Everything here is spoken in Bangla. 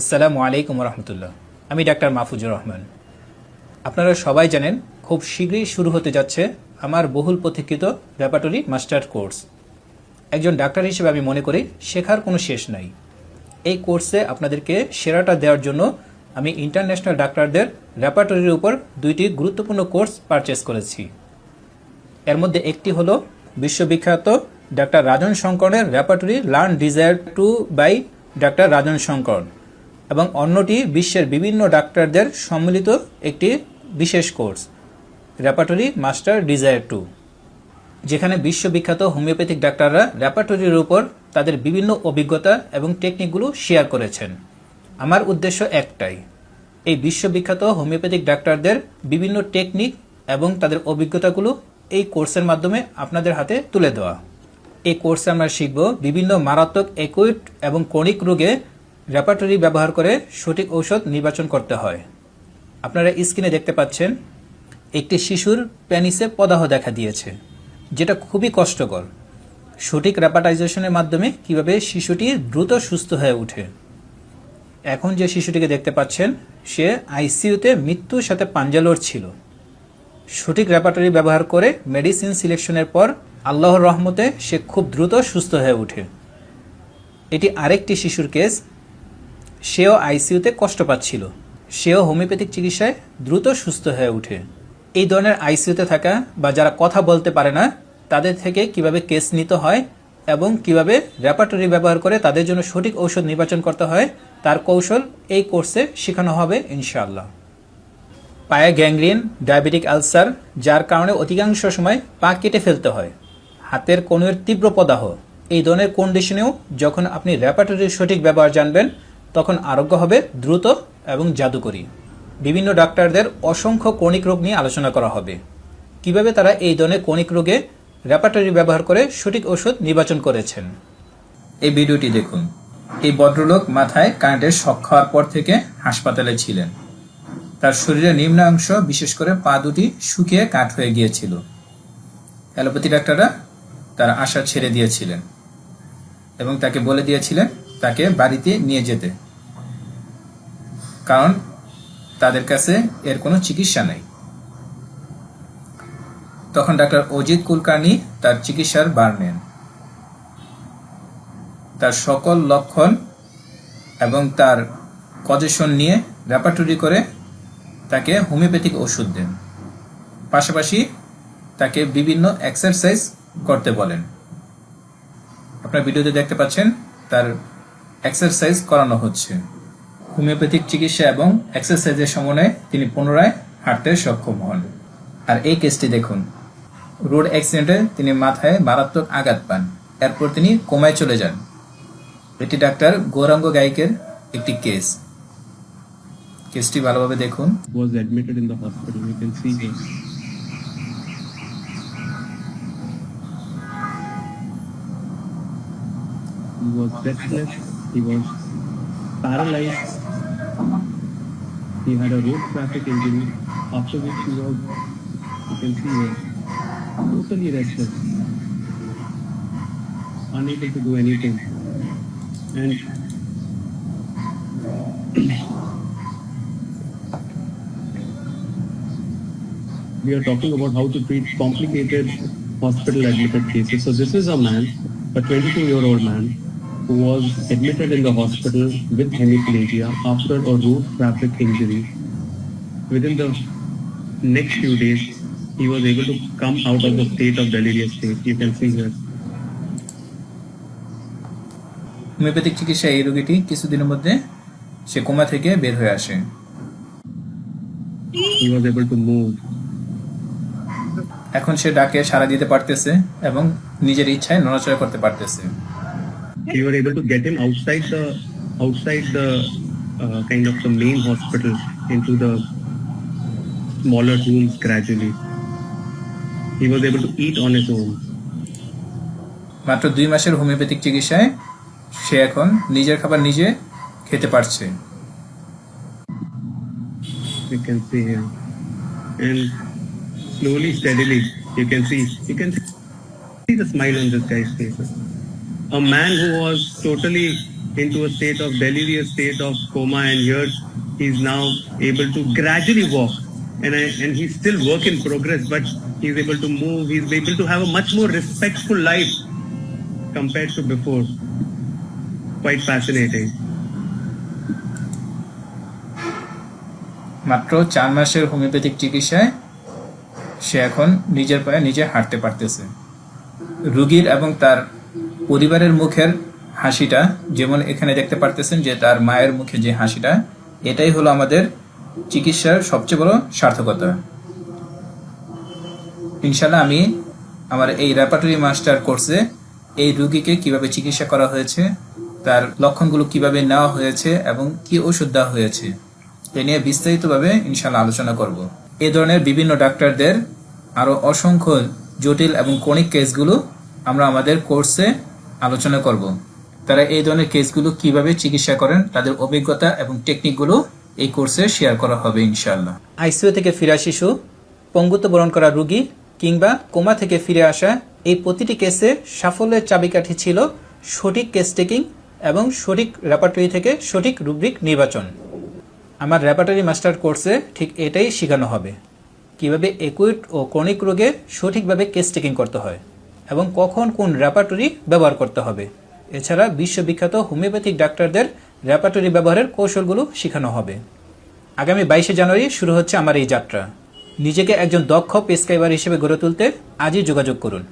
আসসালামু আলাইকুম রহমতুল্লাহ আমি ডাক্তার মাহফুজুর রহমান। আপনারা সবাই জানেন, খুব শীঘ্রই শুরু হতে যাচ্ছে আমার বহুল প্রতীক্ষিত র্যাপাটরি মাস্টার কোর্স। একজন ডাক্তার হিসেবে আমি মনে করি, শেখার কোনো শেষ নাই। এই কোর্সে আপনাদেরকে সেরাটা দেওয়ার জন্য আমি ইন্টারন্যাশনাল ডাক্তারদের র্যাপাটরির উপর দুইটি গুরুত্বপূর্ণ কোর্স পারচেস করেছি। এর মধ্যে একটি হলো বিশ্ববিখ্যাত ডাক্তার রাজন শঙ্করের repertory learn desire to by doctor Rajan Shankar. এবং অন্যটি বিশ্বের বিভিন্ন ডাক্তারদের সম্মিলিত একটি বিশেষ course repertory master desire to, যেখানে বিশ্ববিখ্যাত হোমিওপ্যাথিক ডাক্তাররা র্যাপাটরির উপর তাদের বিভিন্ন অভিজ্ঞতা এবং টেকনিকগুলো শেয়ার করেছেন। আমার উদ্দেশ্য একটাই, এই বিশ্ববিখ্যাত হোমিওপ্যাথিক ডাক্তারদের বিভিন্ন টেকনিক এবং তাদের অভিজ্ঞতাগুলো এই কোর্সের মাধ্যমে আপনাদের হাতে তুলে দেওয়া। এই কোর্সে আমরা শিখব বিভিন্ন মারাত্মক একুইট এবং ক্রনিক রোগে র্যাপাটরি ব্যবহার করে সঠিক ঔষধ নির্বাচন করতে হয়। আপনারা স্ক্রিনে দেখতে পাচ্ছেন, একটি শিশুর প্যানিসে পদাহ দেখা দিয়েছে, যেটা খুবই কষ্টকর। সঠিক র্যাপাটাইজেশনের মাধ্যমে কীভাবে শিশুটি দ্রুত সুস্থ হয়ে ওঠে। এখন যে শিশুটিকে দেখতে পাচ্ছেন, সে আইসিইউতে মৃত্যুর সাথে পাঞ্জালোর ছিল। সঠিক র্যাপাটরি ব্যবহার করে মেডিসিন সিলেকশনের পর আল্লাহর রহমতে সে খুব দ্রুত সুস্থ হয়ে ওঠে। এটি আরেকটি শিশুর কেস সেও আইসিইউতে কষ্ট পাচ্ছিল। সেও হোমিওপ্যাথিক চিকিৎসায় দ্রুত সুস্থ হয়ে ওঠে। এই ধরনের আইসিইউতে থাকা বা যারা কথা বলতে পারে না, তাদের থেকে কীভাবে কেস নিতে হয় এবং কীভাবে র্যাপাটরি ব্যবহার করে তাদের জন্য সঠিক ঔষধ নির্বাচন করতে হয়, তার কৌশল এই কোর্সে শেখানো হবে ইনশাআল্লাহ। পায়ে গ্যাংগ্রিন, ডায়াবেটিক আলসার, যার কারণে অধিকাংশ সময় পা কেটে ফেলতে হয়। হাতের কনুয়ের তীব্র প্রদাহ, এই ধরনের কন্ডিশনেও যখন আপনি র্যাপাটরির সঠিক ব্যবহার জানবেন তখন আরোগ্য হবে দ্রুত এবং জাদুকরী। বিভিন্ন ডাক্তারদের অসংখ্য কণিক রোগ নিয়ে আলোচনা করা হবে। কীভাবে তারা এই ধরনের কণিক রোগে র্যাপাটরি ব্যবহার করে সঠিক ওষুধ নির্বাচন করেছেন? এই ভিডিওটি দেখুন। এই ভদ্রলোক মাথায় কারেন্টের শখ খাওয়ার পর থেকে হাসপাতালে ছিলেন। তার শরীরের নিম্নাংশ বিশেষ করে পা দুটি শুকিয়ে কাঠ হয়ে গিয়েছিল। অ্যালোপ্যাথি ডাক্তাররা তার আশা ছেড়ে দিয়েছিলেন এবং তাকে বলে দিয়েছিলেন তাকে বাড়িতে নিয়ে যেতে। কারণ তাদের কাছে এর কোনো চিকিৎসা নেই। তখন ডাক্তার অজিত কুলকার্নি তার চিকিৎসার বার নেন। তার সকল লক্ষণ এবং তার কজেশন নিয়ে র্যাপাটরি করে তাকে হোমিওপ্যাথিক ওষুধ দেন। পাশাপাশি তাকে বিভিন্ন এক্সারসাইজ করতে বলেন। আপনার ভিডিওতে দেখতে পাচ্ছেন তার এক্সারসাইজ করানো হচ্ছে। হোমিওপ্যাথিক চিকিৎসা এবং এক্সারসাইজের সমন্বয়ে তিনি পুনরায় হাঁটতে সক্ষম হন আর এই কেসটি দেখুন রোড অ্যাক্সিডেন্টে তিনি মাথায় মারাত্মক আঘাত পান এরপর তিনি কোমায় চলে যান এটি ডাক্তার গৌরাঙ্গ গায়কের একটি কেস কেসটি ভালোভাবে দেখুন. He was breathless. He was paralyzed. He had a road traffic injury, after which he was, you can see here, totally restless, unable to do anything. And we are talking about how to treat complicated hospital admitted cases. So this is a man, a 22 year old man, who was admitted in the hospital with hemiplegia after a road traffic injury. Within the next few days, he was able to come out of the state of delirious state. You can see here. Homoeopathic চিকিৎসা এই রোগীটি কিছুদিনের মধ্যে সে কোমা থেকে বের হয়ে আসে He was able to move. এখন সে ডাকে সাড়া দিতে পারতেছে এবং নিজের ইচ্ছায় নড়াচড়া করতে পারতেছে We were able to get him outside the outside the uh, kind of the main hospital into the smaller rooms gradually. He was able to eat on his own. মাত্র দুই মাসের হোমিওপ্যাথিক চিকিৎসায় সে এখন নিজের খাবার নিজে খেতে পারছে You can see him, and slowly, steadily, you can see you can see the smile on this guy's face. A man who was totally into a state of delirious state of coma, and here he's now able to gradually walk. And I, and he's still work in progress, but he's able to move. He's able to have a much more respectful life compared to before. Quite fascinating. মাত্র চার মাসের হোমিওপ্যাথিক চিকিৎসায় সে এখন নিজের পায়ে নিজে হাঁটতে পারতেছে রুগীর এবং তার পরিবারের মুখের হাসিটা যেমন এখানে দেখতে পারতেছেন যে তার মায়ের মুখে যে হাসিটা, এটাই হলো আমাদের চিকিৎসার সবচেয়ে বড় সার্থকতা। ইনশাল্লাহ আমি আমার এই র্যাপাটরি মাস্টার কোর্সে এই রুগীকে কীভাবে চিকিৎসা করা হয়েছে, তার লক্ষণগুলো কীভাবে নেওয়া হয়েছে এবং কি ওষুধ দেওয়া হয়েছে, এ নিয়ে বিস্তারিতভাবে ইনশাল্লাহ আলোচনা করব। এ ধরনের বিভিন্ন ডাক্তারদের আরও অসংখ্য জটিল এবং কণিক কেসগুলো আমরা আমাদের কোর্সে আলোচনা করব। তারা এই ধরনের কেসগুলো কীভাবে চিকিৎসা করেন, তাদের অভিজ্ঞতা এবং টেকনিকগুলো এই কোর্সে শেয়ার করা হবে ইনশাআল্লাহ। আইসিইউ থেকে ফিরা শিশু পঙ্গুত্ব বরণ করা রোগী কিংবা কোমা থেকে ফিরে আসা, এই প্রতিটি কেসে সাফল্যের চাবিকাঠি ছিল সঠিক কেস টেকিং এবং সঠিক র্যাপাটরি থেকে সঠিক রুব্রিক নির্বাচন। আমার র্যাপাটরি মাস্টার কোর্সে ঠিক এটাই শেখানো হবে। কীভাবে একুইট ও ক্রনিক রোগে সঠিকভাবে কেস টেকিং করতে হয়। এবং কখন কোন র্যাপাটরি ব্যবহার করতে হবে। এছাড়া বিশ্ববিখ্যাত হোমিওপ্যাথিক ডাক্তারদের র্যাপাটরি ব্যবহারের কৌশলগুলো শেখানো হবে। আগামী বাইশে জানুয়ারি শুরু হচ্ছে আমার এই যাত্রা। নিজেকে একজন দক্ষ প্রেসক্রাইবার হিসেবে গড়ে তুলতে আজই যোগাযোগ করুন।